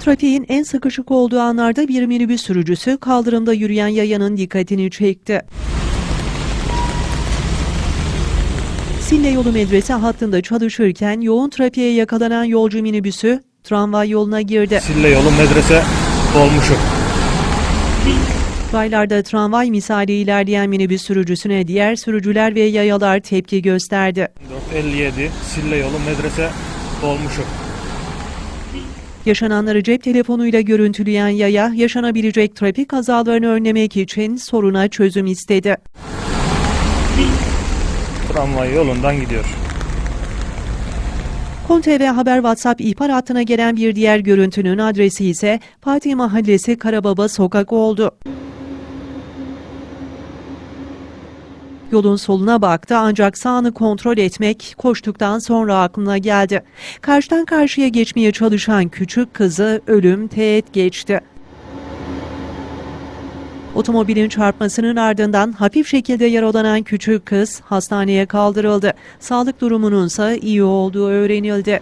Trafiğin en sıkışık olduğu anlarda bir minibüs sürücüsü kaldırımda yürüyen yayanın dikkatini çekti. Sille yolu medrese hattında çalışırken yoğun trafiğe yakalanan yolcu minibüsü tramvay yoluna girdi. Sille yolu medrese dolmuşu. Raylarda tramvay misali ilerleyen minibüs sürücüsüne diğer sürücüler ve yayalar tepki gösterdi. 457 Sille yolu medrese dolmuşu. Yaşananları cep telefonuyla görüntüleyen yaya, yaşanabilecek trafik kazalarını önlemek için soruna çözüm istedi. Tramvay yolundan gidiyor. Kon TV Haber WhatsApp ihbar hattına gelen bir diğer görüntünün adresi ise Fatih Mahallesi Karababa Sokak oldu. Yolun soluna baktı ancak sağını kontrol etmek koştuktan sonra aklına geldi. Karşıdan karşıya geçmeye çalışan küçük kızı ölüm teğet geçti. Otomobilin çarpmasının ardından hafif şekilde yaralanan küçük kız hastaneye kaldırıldı. Sağlık durumunun ise iyi olduğu öğrenildi.